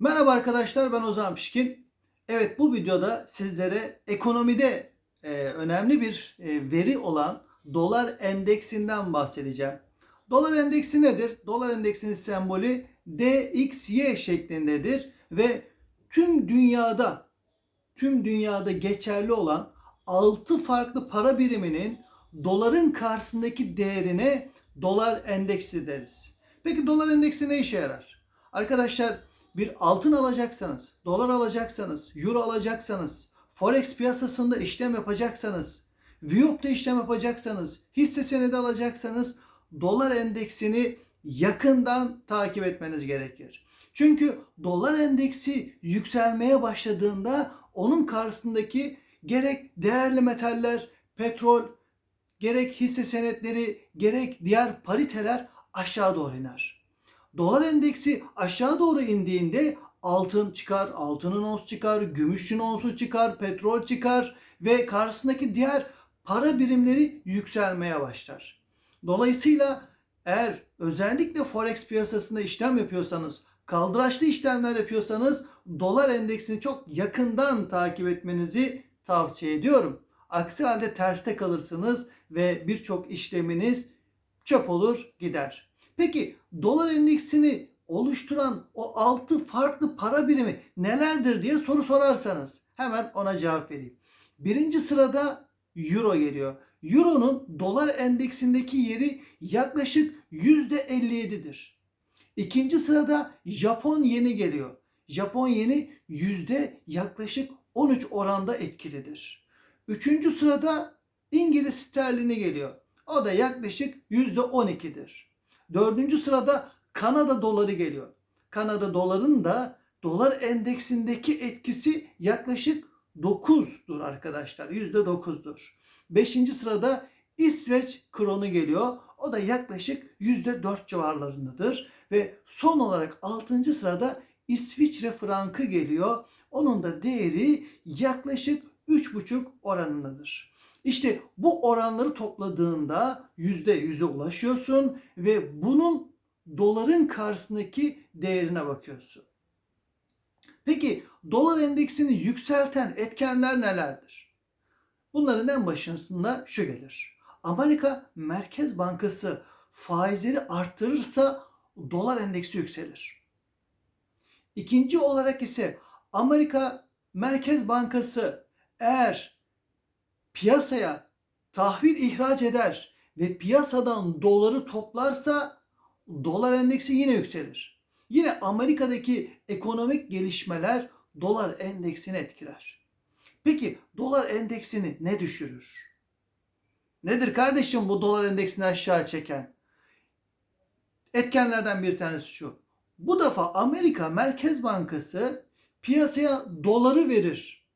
Merhaba arkadaşlar ben Ozan Pişkin. Evet bu videoda sizlere ekonomide e, önemli bir e, veri olan dolar endeksinden bahsedeceğim. Dolar endeksi nedir? Dolar endeksinin sembolü DXY şeklindedir ve tüm dünyada tüm dünyada geçerli olan 6 farklı para biriminin doların karşısındaki değerine dolar endeksi deriz. Peki dolar endeksi ne işe yarar? Arkadaşlar bir altın alacaksanız, dolar alacaksanız, euro alacaksanız, forex piyasasında işlem yapacaksanız, VIOP'ta işlem yapacaksanız, hisse senedi alacaksanız dolar endeksini yakından takip etmeniz gerekir. Çünkü dolar endeksi yükselmeye başladığında onun karşısındaki gerek değerli metaller, petrol, gerek hisse senetleri, gerek diğer pariteler aşağı doğru iner. Dolar endeksi aşağı doğru indiğinde altın çıkar, altının ons çıkar, gümüşün onsu çıkar, petrol çıkar ve karşısındaki diğer para birimleri yükselmeye başlar. Dolayısıyla eğer özellikle forex piyasasında işlem yapıyorsanız, kaldıraçlı işlemler yapıyorsanız dolar endeksini çok yakından takip etmenizi tavsiye ediyorum. Aksi halde terste kalırsınız ve birçok işleminiz çöp olur gider. Peki dolar endeksini oluşturan o 6 farklı para birimi nelerdir diye soru sorarsanız hemen ona cevap vereyim. Birinci sırada euro geliyor. Euro'nun dolar endeksindeki yeri yaklaşık %57'dir. İkinci sırada Japon yeni geliyor. Japon yeni yüzde yaklaşık 13 oranda etkilidir. Üçüncü sırada İngiliz sterlini geliyor. O da yaklaşık yüzde 12'dir. Dördüncü sırada Kanada doları geliyor. Kanada doların da dolar endeksindeki etkisi yaklaşık 9'dur arkadaşlar. Yüzde 9'dur. Beşinci sırada İsveç kronu geliyor. O da yaklaşık yüzde 4 civarlarındadır. Ve son olarak altıncı sırada İsviçre frankı geliyor. Onun da değeri yaklaşık 3,5 oranındadır. İşte bu oranları topladığında %100'e ulaşıyorsun ve bunun doların karşısındaki değerine bakıyorsun. Peki dolar endeksini yükselten etkenler nelerdir? Bunların en başında şu gelir. Amerika Merkez Bankası faizleri arttırırsa dolar endeksi yükselir. İkinci olarak ise Amerika Merkez Bankası eğer piyasaya tahvil ihraç eder ve piyasadan doları toplarsa dolar endeksi yine yükselir. Yine Amerika'daki ekonomik gelişmeler dolar endeksini etkiler. Peki dolar endeksini ne düşürür? Nedir kardeşim bu dolar endeksini aşağı çeken? Etkenlerden bir tanesi şu. Bu defa Amerika Merkez Bankası piyasaya doları verir.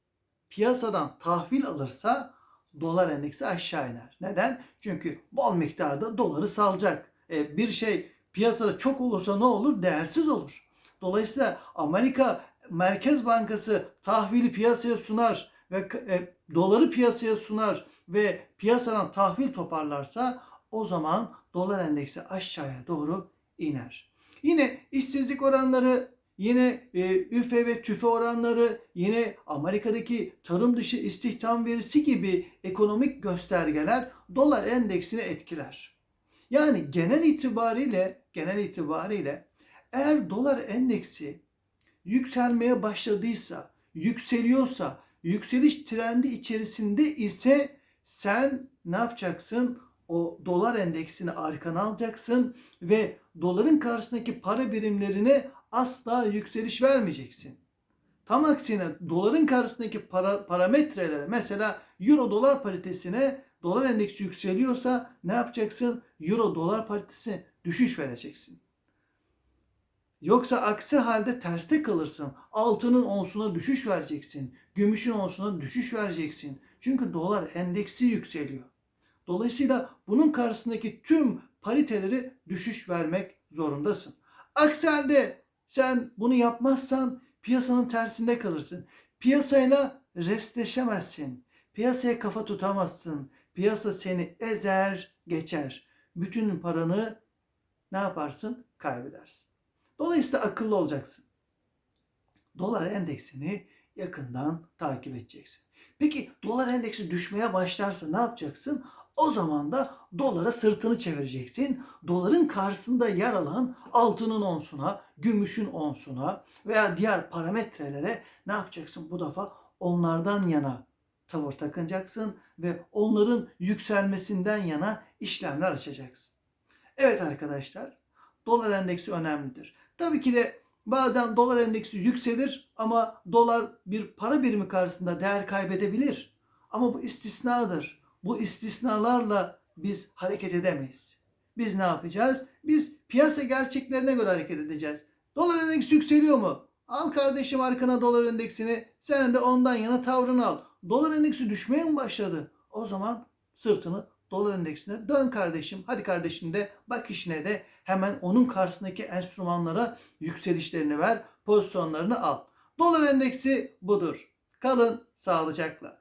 Piyasadan tahvil alırsa dolar endeksi aşağı iner. Neden? Çünkü bol miktarda doları salacak. E, bir şey piyasada çok olursa ne olur? Değersiz olur. Dolayısıyla Amerika Merkez Bankası tahvili piyasaya sunar ve e, doları piyasaya sunar ve piyasadan tahvil toparlarsa o zaman dolar endeksi aşağıya doğru iner. Yine işsizlik oranları, yine e, üfe ve tüfe oranları, yine Amerika'daki tarım dışı istihdam verisi gibi ekonomik göstergeler dolar endeksini etkiler. Yani genel itibariyle genel itibariyle eğer dolar endeksi yükselmeye başladıysa, yükseliyorsa, yükseliş trendi içerisinde ise sen ne yapacaksın? O dolar endeksini arkana alacaksın ve doların karşısındaki para birimlerine asla yükseliş vermeyeceksin. Tam aksine doların karşısındaki para, parametrelere mesela euro dolar paritesine dolar endeksi yükseliyorsa ne yapacaksın? Euro dolar paritesine düşüş vereceksin. Yoksa aksi halde terste kalırsın. Altının onsuna düşüş vereceksin. Gümüşün onsuna düşüş vereceksin. Çünkü dolar endeksi yükseliyor. Dolayısıyla bunun karşısındaki tüm pariteleri düşüş vermek zorundasın. Aksi halde sen bunu yapmazsan piyasanın tersinde kalırsın. Piyasayla restleşemezsin. Piyasaya kafa tutamazsın. Piyasa seni ezer geçer. Bütün paranı ne yaparsın? Kaybedersin. Dolayısıyla akıllı olacaksın. dolar endeksini yakından takip edeceksin. Peki dolar endeksi düşmeye başlarsa ne yapacaksın? O zaman da dolara sırtını çevireceksin. Doların karşısında yer alan altının onsuna, gümüşün onsuna veya diğer parametrelere ne yapacaksın? Bu defa onlardan yana tavır takınacaksın ve onların yükselmesinden yana işlemler açacaksın. Evet arkadaşlar, dolar endeksi önemlidir. Tabii ki de bazen dolar endeksi yükselir ama dolar bir para birimi karşısında değer kaybedebilir. Ama bu istisnadır. Bu istisnalarla biz hareket edemeyiz. Biz ne yapacağız? Biz piyasa gerçeklerine göre hareket edeceğiz. Dolar endeksi yükseliyor mu? Al kardeşim arkana dolar endeksini. Sen de ondan yana tavrını al. Dolar endeksi düşmeye mi başladı? O zaman sırtını dolar endeksine dön kardeşim. Hadi kardeşim de bak işine de hemen onun karşısındaki enstrümanlara yükselişlerini ver, pozisyonlarını al. Dolar endeksi budur. Kalın sağlıcakla.